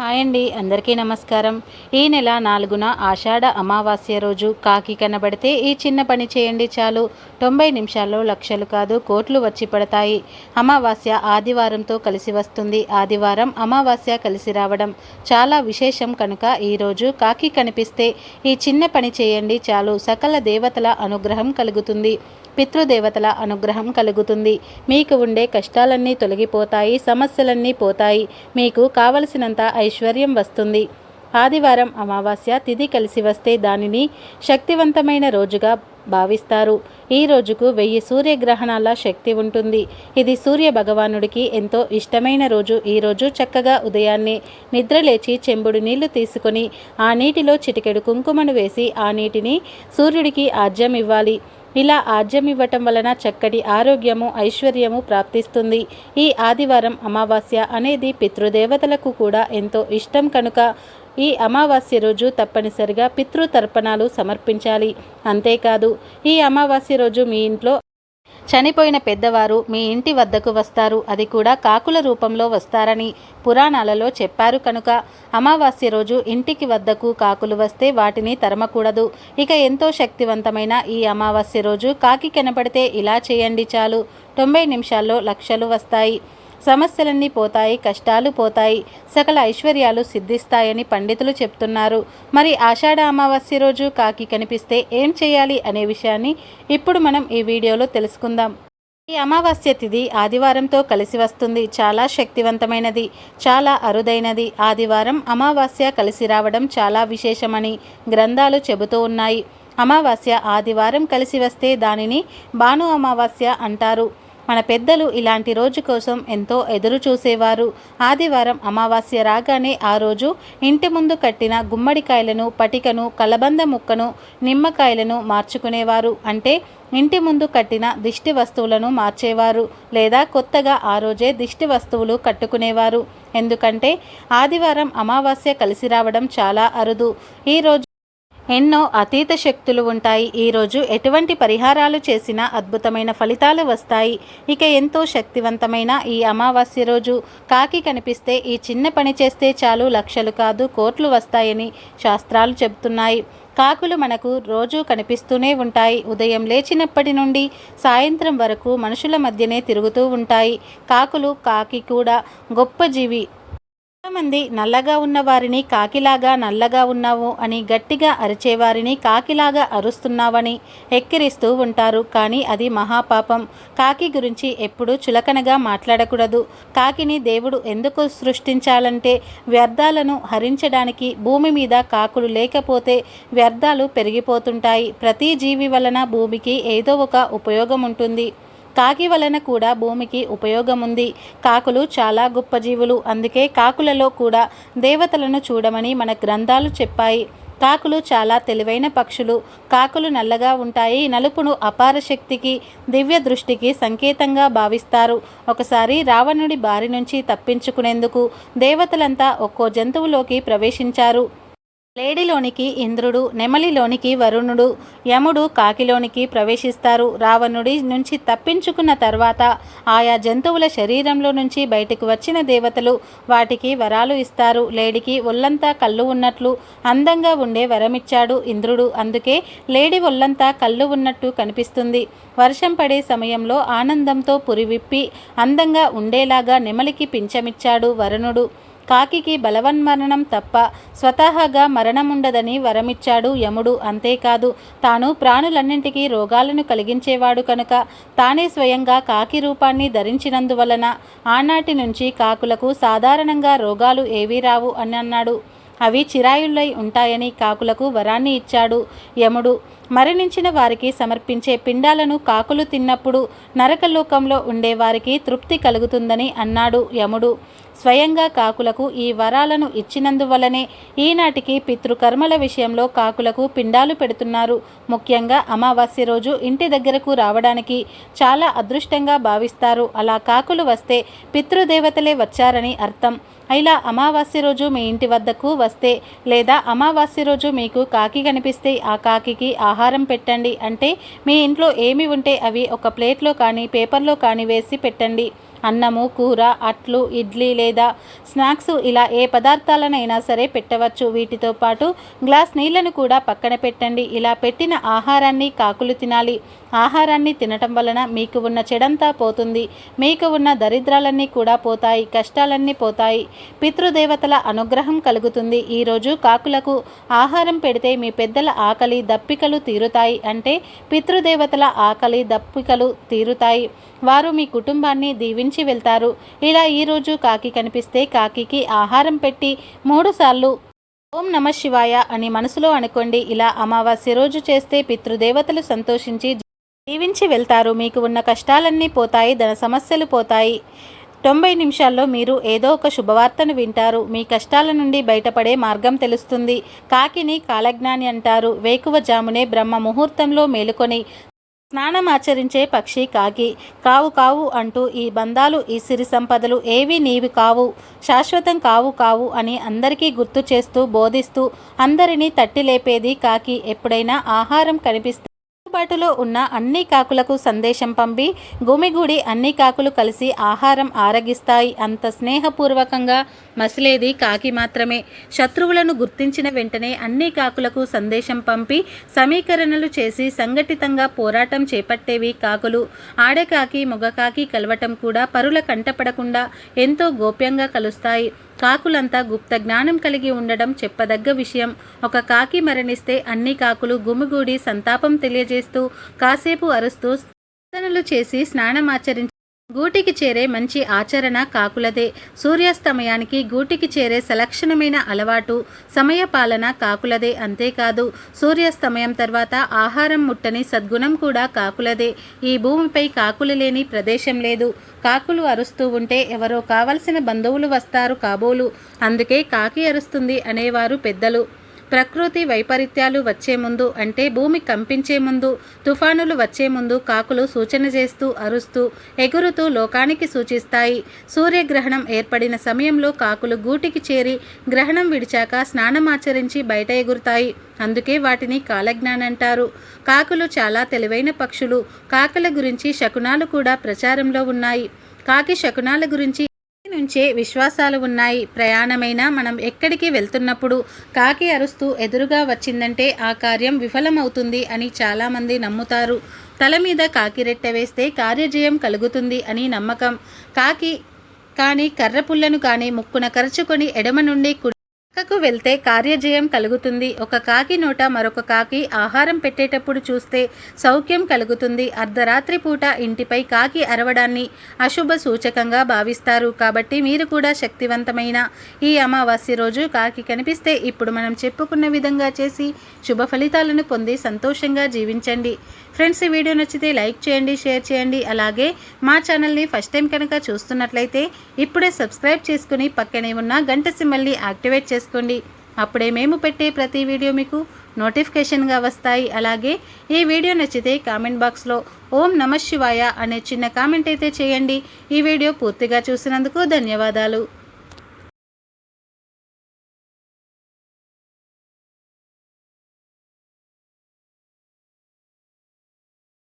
Hi అండి అందరికీ నమస్కారం. ఈ నెల నాలుగున ఆషాఢ అమావాస్య రోజు కాకి కనబడితే ఈ చిన్న పని చేయండి చాలు. తొంభై నిమిషాల్లో లక్షలు కాదు కోట్లు వచ్చి పడతాయి. అమావాస్య ఆదివారంతో కలిసి వస్తుంది. ఆదివారం అమావాస్య కలిసి రావడం చాలా విశేషం కనుక ఈరోజు కాకి కనిపిస్తే ఈ చిన్న పని చేయండి చాలు. సకల దేవతల అనుగ్రహం కలుగుతుంది. పితృదేవతల అనుగ్రహం కలుగుతుంది. మీకు ఉండే కష్టాలన్నీ తొలగిపోతాయి సమస్యలన్నీ పోతాయి. మీకు కావలసినంత ఐశ్వర్యం వస్తుంది. ఆదివారం అమావాస్య తిథి కలిసి వస్తే దానిని శక్తివంతమైన రోజుగా భావిస్తారు. ఈ రోజుకు వెయ్యి సూర్యగ్రహణాల శక్తి ఉంటుంది. ఇది సూర్య భగవానుడికి ఎంతో ఇష్టమైన రోజు. ఈ రోజు చక్కగా ఉదయాన్నే నిద్రలేచి చెంబుడు నీళ్ళు తీసుకొని ఆ నీటిలో చిటికెడు కుంకుమను వేసి ఆ నీటిని సూర్యుడికి ఆజ్యం ఇవ్వాలి. ఇలా ఆజ్యం ఇవ్వటం వలన చక్కటి ఆరోగ్యము ఐశ్వర్యము ప్రాప్తిస్తుంది. ఈ ఆదివారం అమావాస్య అనేది పితృదేవతలకు కూడా ఎంతో ఇష్టం కనుక ఈ అమావాస్య రోజు తప్పనిసరిగా పితృతర్పణాలు సమర్పించాలి. అంతేకాదు ఈ అమావాస్య రోజు మీ ఇంట్లో చనిపోయిన పెద్దవారు మీ ఇంటి వద్దకు వస్తారు. అది కూడా కాకుల రూపంలో వస్తారని పురాణాలలో చెప్పారు కనుక. అమావాస్య రోజు ఇంటికి వద్దకు కాకులు వస్తే వాటిని తరమకూడదు. ఇక ఎంతో శక్తివంతమైన ఈ అమావాస్య రోజు కాకి కనపడితే ఇలా చేయండి చాలు. తొంభై నిమిషాల్లో లక్షలు వస్తాయి. సమస్యలన్నీ పోతాయి కష్టాలు పోతాయి సకల ఐశ్వర్యాలు సిద్ధిస్తాయని పండితులు చెప్తున్నారు. మరి ఆషాఢ అమావాస్య రోజు కాకి కనిపిస్తే ఏం చేయాలి అనే విషయాన్ని ఇప్పుడు మనం ఈ వీడియోలో తెలుసుకుందాం. ఈ అమావాస్య తిథి ఆదివారంతో కలిసి వస్తుంది. చాలా శక్తివంతమైనది చాలా అరుదైనది. ఆదివారం అమావాస్య కలిసి రావడం చాలా విశేషమని గ్రంథాలు చెబుతూ ఉన్నాయి. అమావాస్య ఆదివారం కలిసి వస్తే దానిని భాను అమావాస్య అంటారు. మన పెద్దలు ఇలాంటి రోజు కోసం ఎంతో ఎదురు చూసేవారు. ఆదివారం అమావాస్య రాగానే ఆ రోజు ఇంటి ముందు కట్టిన గుమ్మడికాయలను పటికను కలబంద ముక్కను నిమ్మకాయలను మార్చుకునేవారు. అంటే ఇంటి ముందు కట్టిన దిష్టి వస్తువులను మార్చేవారు లేదా కొత్తగా ఆ రోజే దిష్టి వస్తువులు కట్టుకునేవారు. ఎందుకంటే ఆదివారం అమావాస్య కలిసి రావడం చాలా అరుదు. ఈరోజు ఎన్నో అతీత శక్తులు ఉంటాయి. ఈరోజు ఎటువంటి పరిహారాలు చేసినా అద్భుతమైన ఫలితాలు వస్తాయి. ఇక ఎంతో శక్తివంతమైన ఈ అమావాస్య రోజు. కాకి కనిపిస్తే ఈ చిన్న పని చేస్తే చాలు లక్షలు కాదు కోట్లు వస్తాయని శాస్త్రాలు చెబుతున్నాయి. కాకులు మనకు రోజు కనిపిస్తూనే ఉంటాయి. ఉదయం లేచినప్పటి నుండి సాయంత్రం వరకు మనుషుల మధ్యనే తిరుగుతూ ఉంటాయి. కాకులు కాకి కూడా గొప్ప జీవి. చాలామంది నల్లగా ఉన్న వారిని కాకిలాగా నల్లగా ఉన్నావు అని గట్టిగా అరిచేవారిని కాకిలాగా అరుస్తున్నావని ఎక్కిరిస్తూ ఉంటారు. కానీ అది మహాపాపం. కాకి గురించి ఎప్పుడూ చులకనగా మాట్లాడకూడదు. కాకిని దేవుడు ఎందుకు సృష్టించాలంటే వ్యర్థాలను హరించడానికి భూమి మీద కాకులు లేకపోతే వ్యర్థాలు పెరిగిపోతుంటాయి. ప్రతి జీవి వలన భూమికి ఏదో ఒక ఉపయోగం ఉంటుంది కాకి వలన కూడా భూమికి ఉపయోగం ఉంది కాకులు చాలా గొప్ప జీవులు. అందుకే కాకులలో కూడా దేవతలను చూడమని మన గ్రంథాలు చెప్పాయి. కాకులు చాలా తెలివైన పక్షులు. కాకులు నల్లగా ఉంటాయి. నలుపును అపార శక్తికి దివ్య దృష్టికి సంకేతంగా భావిస్తారు. ఒకసారి రావణుడి బారి నుంచి తప్పించుకునేందుకు దేవతలంతా ఒక్కో జంతువులోకి ప్రవేశించారు. లేడిలోనికి ఇంద్రుడు నెమలిలోనికి వరుణుడు యముడు కాకిలోనికి ప్రవేశిస్తారు. రావణుడి నుంచి తప్పించుకున్న తర్వాత ఆయా జంతువుల శరీరంలో నుంచి బయటకు వచ్చిన దేవతలు వాటికి వరాలు ఇస్తారు. లేడికి ఒళ్ళంతా కళ్ళు ఉన్నట్లు అందంగా ఉండే వరమిచ్చాడు ఇంద్రుడు. అందుకే లేడి ఒళ్ళంతా కళ్ళు ఉన్నట్టు కనిపిస్తుంది. వర్షం పడే సమయంలో ఆనందంతో పురివిప్పి అందంగా ఉండేలాగా నెమలికి పింఛమిచ్చాడు వరుణుడు. కాకికి బలవన్మరణం తప్ప స్వతహాగా మరణముండదని వరమిచ్చాడు యముడు అంతేకాదు. తాను ప్రాణులన్నింటికీ రోగాలను కలిగించేవాడు కనుక తానే స్వయంగా కాకి రూపాన్ని ధరించినందువలన ఆనాటి నుంచి కాకులకు సాధారణంగా రోగాలు ఏవీ రావు అని అన్నాడు. అవి చిరాయుళ్ళై ఉంటాయని కాకులకు వరాన్ని ఇచ్చాడు యముడు. మరణించిన వారికి సమర్పించే పిండాలను కాకులు తిన్నప్పుడు నరకలోకంలో ఉండేవారికి తృప్తి కలుగుతుందని అన్నాడు యముడు. స్వయంగా కాకులకు ఈ వరాలను ఇచ్చినందువలనే ఈనాటికి పితృకర్మల విషయంలో కాకులకు పిండాలు పెడుతున్నారు. ముఖ్యంగా అమావాస్య రోజు ఇంటి దగ్గరకు రావడానికి చాలా అదృష్టంగా భావిస్తారు. అలా కాకులు వస్తే పితృదేవతలే వచ్చారని అర్థం. ఇలా అమావాస్య రోజు మీ ఇంటి వద్దకు వస్తే లేదా అమావాస్య రోజు మీకు కాకి కనిపిస్తే ఆ కాకికి ఆహారం ఆహారం పెట్టండి. అంటే మీ ఇంట్లో ఏమి ఉంటే అవి ఒక ప్లేట్లో కానీ పేపర్లో కానీ వేసి పెట్టండి. అన్నము కూర అట్లు ఇడ్లీ లేదా స్నాక్స్ ఇలా ఏ పదార్థాలనైనా సరే పెట్టవచ్చు. వీటితో పాటు గ్లాస్ నీళ్ళను కూడా పక్కన పెట్టండి. ఇలా పెట్టిన ఆహారాన్ని కాకులు తినాలి. ఆహారాన్ని తినటం వలన మీకు ఉన్న చెడంతా పోతుంది. మీకు ఉన్న దరిద్రాలన్నీ కూడా పోతాయి. కష్టాలన్నీ పోతాయి. పితృదేవతల అనుగ్రహం కలుగుతుంది. ఈరోజు కాకులకు ఆహారం పెడితే మీ పెద్దల ఆకలి దప్పికలు తీరుతాయి. అంటే పితృదేవతల ఆకలి దప్పికలు తీరుతాయి. వారు మీ కుటుంబాన్ని దీవించి వెళ్తారు. ఇలా ఈరోజు కాకి కనిపిస్తే కాకికి ఆహారం పెట్టి మూడుసార్లు ఓం నమ శివాయ అని మనసులో అనుకోండి. ఇలా అమావాస్య రోజు చేస్తే పితృదేవతలు సంతోషించి జీవించి వెళ్తారు. మీకు ఉన్న కష్టాలన్నీ పోతాయి ధన సమస్యలు పోతాయి. తొంభై నిమిషాల్లో మీరు ఏదో ఒక శుభవార్తను వింటారు. మీ కష్టాల నుండి బయటపడే మార్గం తెలుస్తుంది. కాకిని కాలజ్ఞాని అంటారు. వేకువ జామునే బ్రహ్మ ముహూర్తంలో మేలుకొని స్నానం ఆచరించే పక్షి కాకి. కావు కావు అంటూ ఈ బంధాలు ఈ సిరి సంపదలు ఏవి నీవి కావు. శాశ్వతం కావు కావు అని అందరికీ గుర్తు చేస్తూ బోధిస్తూ అందరినీ తట్టి లేపేది కాకి. ఎప్పుడైనా ఆహారం కనిపిస్తే అందుబాటులో ఉన్న అన్ని కాకులకు సందేశం పంపి గుమిగూడి అన్ని కాకులు కలిసి ఆహారం ఆరగిస్తాయి. అంత స్నేహపూర్వకంగా మసిలేది కాకి మాత్రమే. శత్రువులను గుర్తించిన వెంటనే అన్ని కాకులకు సందేశం పంపి సమీకరణలు చేసి సంఘటితంగా పోరాటం చేపట్టేవి కాకులు. ఆడకాకి మొగకాకి కలవటం కూడా పరుల కంటపడకుండా ఎంతో గోప్యంగా కలుస్తాయి. కాకులంతా గుప్త జ్ఞానం కలిగి ఉండడం చెప్పదగ్గ విషయం. ఒక కాకి మరణిస్తే అన్ని కాకులు గుమిగూడి సంతాపం తెలియజేస్తూ కాసేపు అరుస్తూ చేసి స్నానమాచరించి గూటికి చేరే మంచి ఆచరణ కాకులదే. సూర్యాస్తమయానికి గూటికి చేరే సలక్షణమైన అలవాటు సమయపాలన కాకులదే అంతేకాదు. సూర్యాస్తమయం తర్వాత ఆహారం ముట్టని సద్గుణం కూడా కాకులదే. ఈ భూమిపై కాకులు లేని ప్రదేశం లేదు. కాకులు అరుస్తూ ఉంటే ఎవరో కావలసిన బంధువులు వస్తారు కాబోలు. అందుకే కాకి అరుస్తుంది అనేవారు పెద్దలు. ప్రకృతి వైపరీత్యాలు వచ్చే ముందు అంటే భూమి కంపించే ముందు తుఫానులు వచ్చే ముందు కాకులు సూచన చేస్తూ అరుస్తూ ఎగురుతూ లోకానికి సూచిస్తాయి. సూర్యగ్రహణం ఏర్పడిన సమయంలో కాకులు గూటికి చేరి గ్రహణం విడిచాక స్నానమాచరించి బయట ఎగురుతాయి. అందుకే వాటిని కాలజ్ఞానంటారు. కాకులు చాలా తెలివైన పక్షులు. కాకుల గురించి శకునాలు కూడా ప్రచారంలో ఉన్నాయి. కాకి శకునాల గురించి నుంచే విశ్వాసాలు ఉన్నాయి. ప్రయాణమైనా మనం ఎక్కడికి వెళ్తున్నప్పుడు కాకి అరుస్తూ ఎదురుగా వచ్చిందంటే ఆ కార్యం విఫలమవుతుంది అని చాలామంది నమ్ముతారు. తల మీద కాకి రెట్ట వేస్తే కార్యజయం కలుగుతుంది అని నమ్మకం. కాకి కానీ కర్రపుల్లను కానీ ముక్కున కరుచుకొని ఎడమ నుండి కుడి పక్కకు వెళ్తే కార్యజయం కలుగుతుంది. ఒక కాకి నోట మరొక కాకి ఆహారం పెట్టేటప్పుడు చూస్తే సౌఖ్యం కలుగుతుంది. అర్ధరాత్రి పూట ఇంటిపై కాకి అరవడాన్ని అశుభ సూచకంగా భావిస్తారు. కాబట్టి మీరు కూడా శక్తివంతమైన ఈ అమావాస్య రోజు కాకి కనిపిస్తే ఇప్పుడు మనం చెప్పుకున్న విధంగా చేసి శుభ ఫలితాలను పొంది సంతోషంగా జీవించండి. ఫ్రెండ్స్ ఈ వీడియో నచ్చితే లైక్ చేయండి షేర్ చేయండి. అలాగే మా ఛానల్ని ఫస్ట్ టైం కనుక చూస్తున్నట్లయితే ఇప్పుడే సబ్స్క్రైబ్ చేసుకుని పక్కనే ఉన్న గంట సిమ్మల్ని యాక్టివేట్ చేసుకోండి. అప్పుడే మేము పెట్టే ప్రతి వీడియో మీకు నోటిఫికేషన్గా వస్తాయి. అలాగే ఈ వీడియో నచ్చితే కామెంట్ బాక్స్లో ఓం నమ శివాయ అనే చిన్న కామెంట్ అయితే చేయండి. ఈ వీడియో పూర్తిగా చూసినందుకు ధన్యవాదాలు.